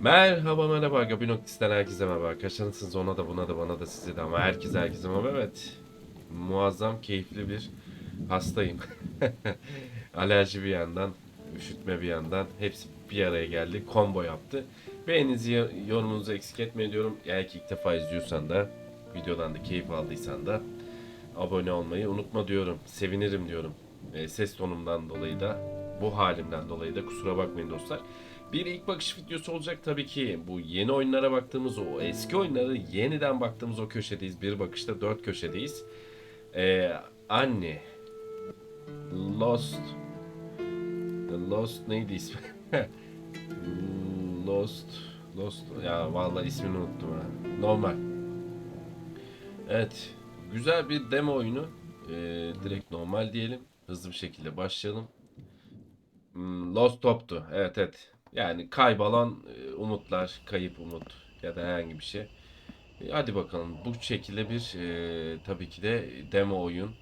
Merhaba merhaba. Gabi Noktis'ten herkese merhaba. Arkadaşlar nasılsınız ona da buna da bana da size de ama herkese herkese merhaba. Evet muazzam keyifli bir hastayım. Alerji bir yandan üşütme bir yandan hepsi bir araya geldi combo yaptı. Beğeninizi yorumunuzu eksik etmeyin diyorum. Eğer ki ilk defa izliyorsan da videodan da keyif aldıysan da abone olmayı unutma diyorum. Sevinirim diyorum. E, ses tonumdan dolayı da bu halimden dolayı da kusura bakmayın dostlar bir ilk bakış videosu olacak tabii ki. Bu yeni oyunlara baktığımız o eski oyunları yeniden baktığımız o köşedeyiz. Bir bakışta dört köşedeyiz. Ee, anne. Lost. The Lost neydi ismi? Lost. Lost. Ya vallahi ismini unuttum ha. Normal. Evet. Güzel bir demo oyunu. Ee, direkt normal diyelim. Hızlı bir şekilde başlayalım. Hmm, Lost Top'tu. Evet evet. Yani kaybolan e, umutlar, kayıp umut ya da herhangi bir şey. E, Hadi bakalım bu şekilde bir e, tabii ki de demo oyun.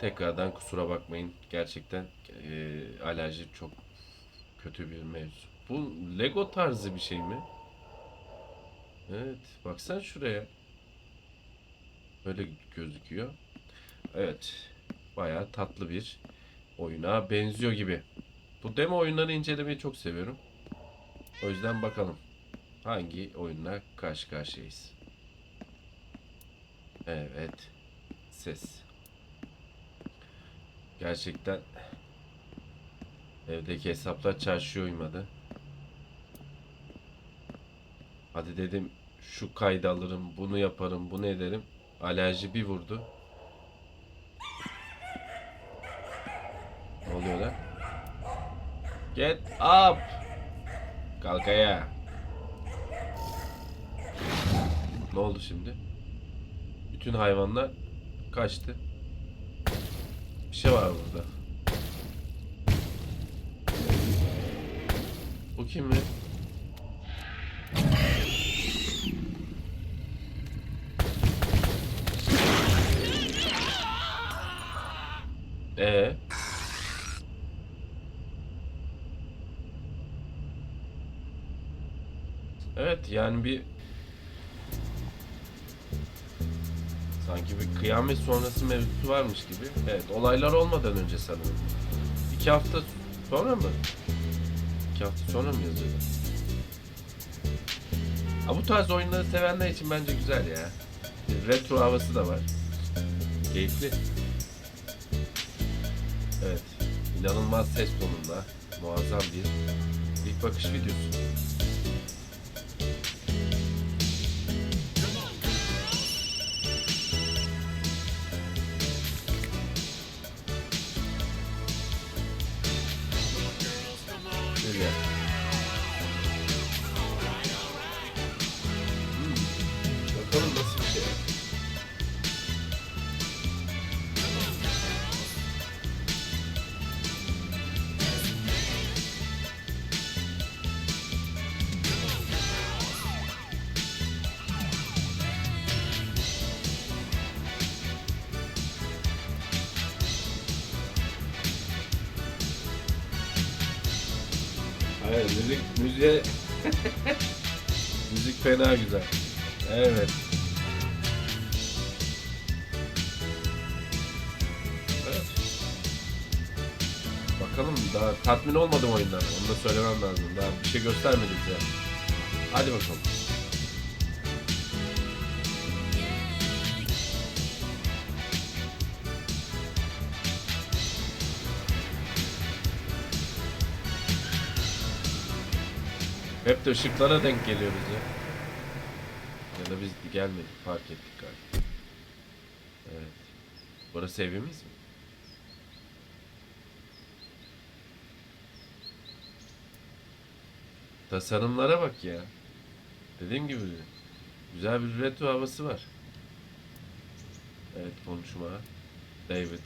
Tekrardan kusura bakmayın. Gerçekten e, alerji çok kötü bir mevzu. Bu Lego tarzı bir şey mi? Evet, baksan şuraya. Böyle gözüküyor. Evet. Bayağı tatlı bir oyuna benziyor gibi. Bu demo oyunları incelemeyi çok seviyorum. O yüzden bakalım hangi oyunla karşı karşıyayız. Evet. Ses. Gerçekten evdeki hesaplar çarşıya uymadı. Hadi dedim şu kaydı alırım, bunu yaparım, bunu ederim. Alerji bir vurdu. Ne oluyor lan? Get up! Kalk ayağa. Ne oldu şimdi? Bütün hayvanlar kaçtı. Bir şey var burada. Bu kim mi? Ee? Evet yani bir sanki bir kıyamet sonrası mevzusu varmış gibi. Evet olaylar olmadan önce sanırım. İki hafta sonra mı? İki hafta sonra mı yazıyordu? Ha, bu tarz oyunları sevenler için bence güzel ya. Retro havası da var. Keyifli. Evet. inanılmaz ses tonunda muazzam bir ilk bakış videosu. Güzel. Hayır müzik müziğe müzik fena güzel. Evet. Evet. Bakalım daha tatmin olmadım oyundan. Onu da söylemem lazım. Daha bir şey göstermedi bize. Hadi bakalım. Hep de ışıklara denk geliyoruz ya. Ya da biz gelmedik, fark ettik galiba. Evet. Burası evimiz mi? Tasarımlara bak ya. Dediğim gibi güzel bir retro havası var. Evet konuşma. David.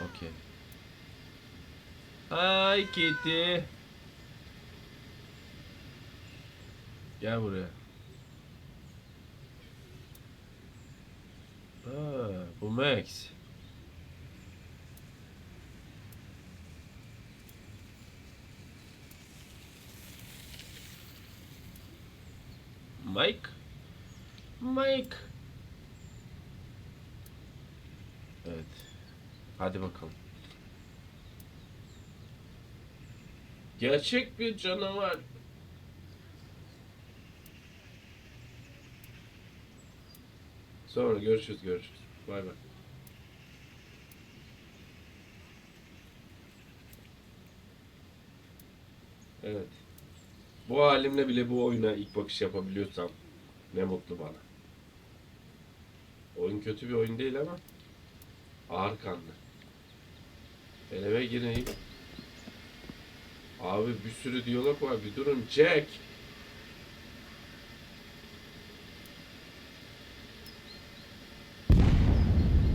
Okey. Ay kedi. Gel buraya. Aa, bu Max. Mike? Mike. Evet. Hadi bakalım. Gerçek bir canavar. Sonra görüşürüz görüşürüz. Bay bay. Evet. Bu halimle bile bu oyuna ilk bakış yapabiliyorsam ne mutlu bana. Oyun kötü bir oyun değil ama ağır kanlı. Ben eve gireyim. Abi bir sürü diyalog var. Bir durun Jack.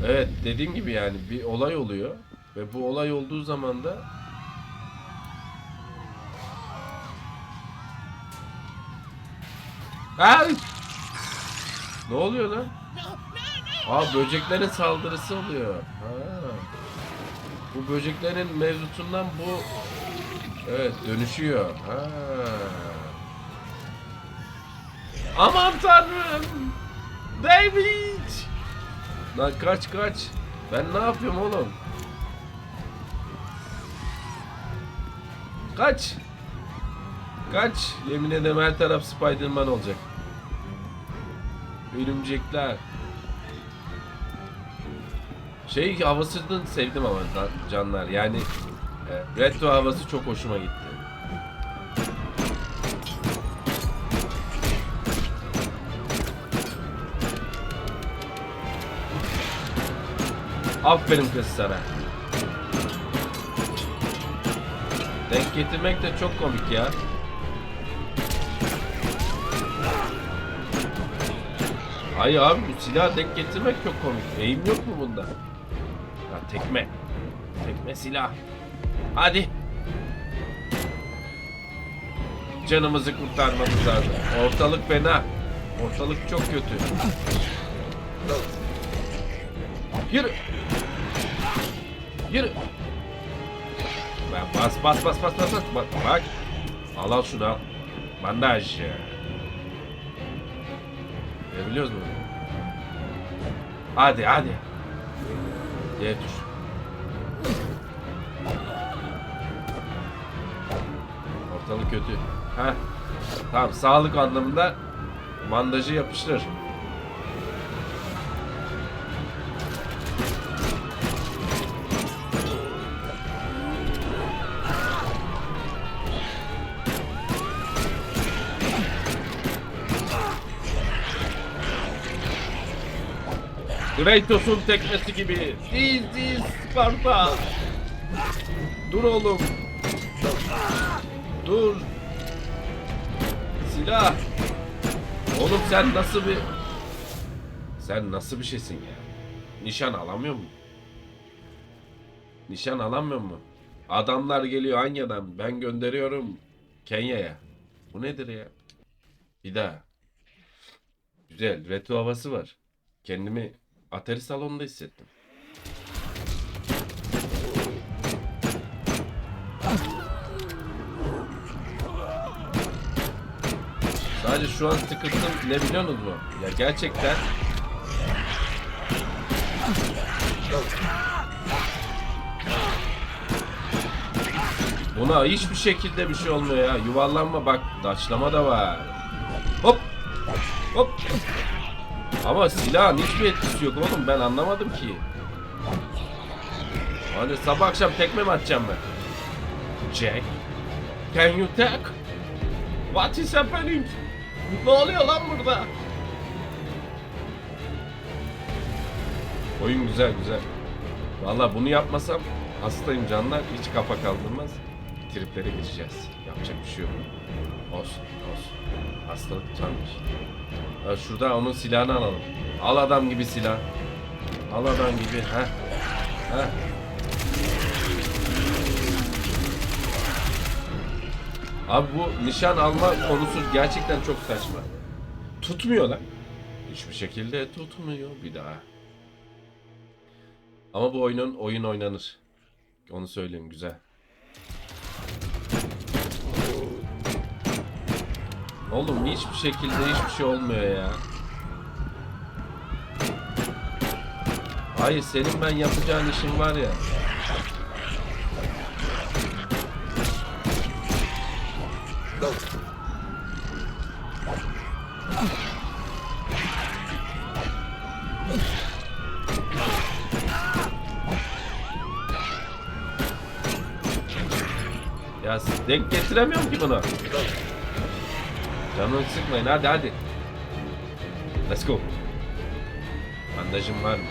Evet dediğim gibi yani bir olay oluyor ve bu olay olduğu zaman da Ay! Ne oluyor lan? Aa böceklerin saldırısı oluyor. Ha. Bu böceklerin mevzutundan bu evet dönüşüyor. Ha. Aman tanrım! David! Lan kaç kaç. Ben ne yapıyorum oğlum? Kaç. Kaç. Yemin ederim her taraf Spider-Man olacak. Örümcekler. Şey havasını sevdim ama can- canlar. Yani retro havası çok hoşuma gitti. Aferin kız sana. Denk getirmek de çok komik ya. Hayır abi bu silah denk getirmek çok komik. Eğim yok mu bunda? Ha tekme. Tekme silah. Hadi. Canımızı kurtarmamız lazım. Ortalık fena. Ortalık çok kötü. Yürü. Yürü. Bas bas bas bas bas bas. Bak, bak. Al al şunu al. Bandaj. Ne biliyoruz mu? Hadi hadi. Y tuş. Kötü. Heh. Tamam sağlık anlamında bandajı yapıştır. Kratos'un tekmesi gibi. Diz diz Sparta. Dur oğlum. Dur. Silah. Oğlum sen nasıl bir... Sen nasıl bir şeysin ya? Nişan alamıyor mu? Nişan alamıyor mu? Adamlar geliyor Anya'dan. Ben gönderiyorum Kenya'ya. Bu nedir ya? Bir daha. Güzel. Retro havası var. Kendimi Atari salonunda hissettim. Sadece şu an sıkıntım ne biliyorsunuz mu? Ya gerçekten Buna hiçbir şekilde bir şey olmuyor ya. Yuvarlanma bak. Daçlama da var. Hop. Hop. Ama silahın hiçbir etkisi yok oğlum. Ben anlamadım ki. Hani sabah akşam tekme mi atacağım ben? Jack. Can you take? What is happening? Ne oluyor lan burada? Oyun güzel güzel. Vallahi bunu yapmasam hastayım canlar. Hiç kafa kaldırmaz. Triplere geçeceğiz. Yapacak bir şey yok. Olsun olsun. Hastalık canmış. Şurada onun silahını alalım. Al adam gibi silah. Al adam gibi. Ha. Ha. Abi bu nişan alma konusu gerçekten çok saçma. Tutmuyor lan. Hiçbir şekilde tutmuyor bir daha. Ama bu oyunun oyun oynanır. Onu söyleyeyim güzel. Oğlum hiçbir şekilde hiçbir şey olmuyor ya. Hayır senin ben yapacağın işin var ya. Ya denk getiremiyorum ki bunu. Canını sıkmayın hadi hadi. Let's go. Bandajım var mı?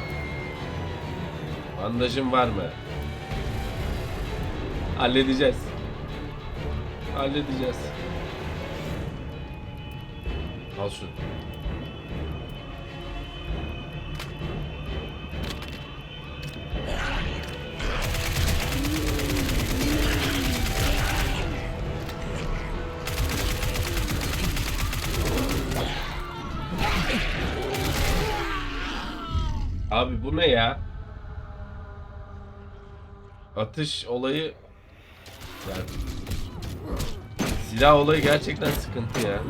Bandajım var mı? Halledeceğiz. Halledeceğiz. Al. Abi bu ne ya? Atış olayı yani silah olayı gerçekten sıkıntı ya.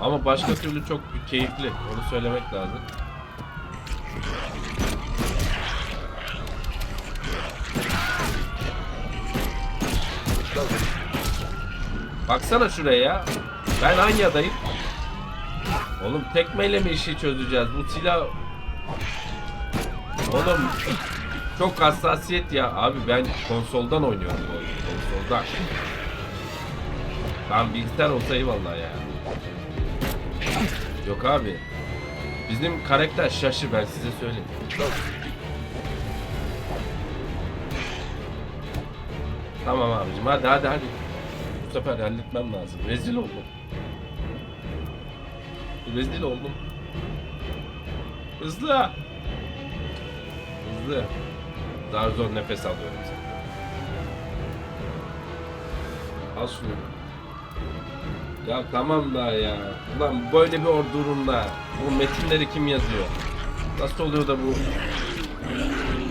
Ama başka türlü çok keyifli. Onu söylemek lazım. Baksana şuraya ya. Ben Anya'dayım. Oğlum tekmeyle mi işi çözeceğiz? Bu silah... Oğlum çok hassasiyet ya. Abi ben konsoldan oynuyorum. Konsoldan. Tamam bilgisayar olsa eyvallah ya. Yok abi. Bizim karakter şaşı ben size söyleyeyim. Tamam abicim hadi hadi hadi. Bu sefer halletmem lazım. Rezil oldum. Rezil oldum. Hızlı. Hızlı. Daha zor nefes alıyorum. Al şunu. Ya tamam da ya. Ulan böyle bir or durumda bu metinleri kim yazıyor? Nasıl oluyor da bu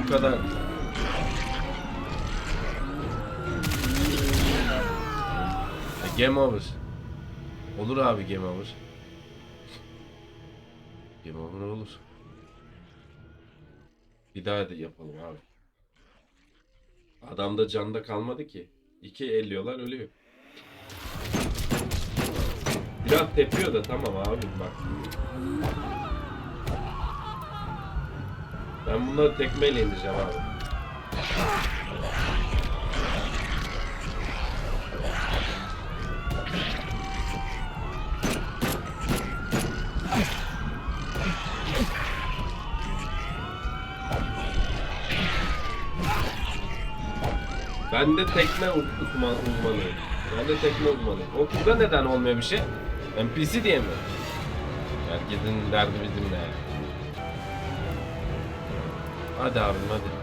bu kadar E, Game over. Olur abi game over. Game over olur. Bir daha da yapalım abi. Adamda canda kalmadı ki. İki elliyorlar ölüyor. Biraz tepiyor da tamam abi bak. Ben bunları tekmeyle indireceğim abi. Ben de tekme uz- uzman, uzmanıyım. Ben de tekme uzmanıyım. O kızda neden olmuyor bir şey? NPC diye mi? Herkesin derdi bizimle. Hadi abim hadi.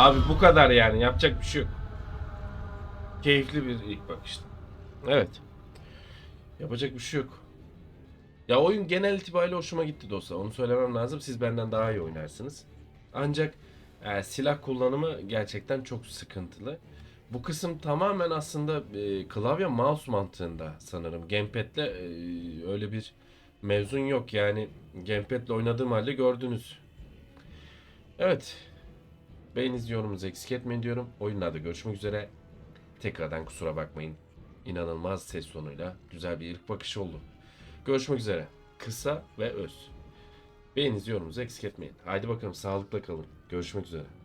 Abi bu kadar yani yapacak bir şey yok. Keyifli bir ilk bakışta. Evet. Yapacak bir şey yok. Ya oyun genel itibariyle hoşuma gitti dostlar. Onu söylemem lazım. Siz benden daha iyi oynarsınız. Ancak e, silah kullanımı gerçekten çok sıkıntılı. Bu kısım tamamen aslında e, klavye mouse mantığında sanırım. Gamepad'le e, öyle bir mevzun yok. Yani gamepad'le oynadığım halde gördünüz. Evet. Beğeniniz yorumunuzu eksik etmeyin diyorum. Oyunlarda görüşmek üzere. Tekrardan kusura bakmayın. İnanılmaz ses tonuyla güzel bir ilk bakış oldu. Görüşmek üzere. Kısa ve öz. Beğeniniz yorumunuzu eksik etmeyin. Haydi bakalım sağlıkla kalın. Görüşmek üzere.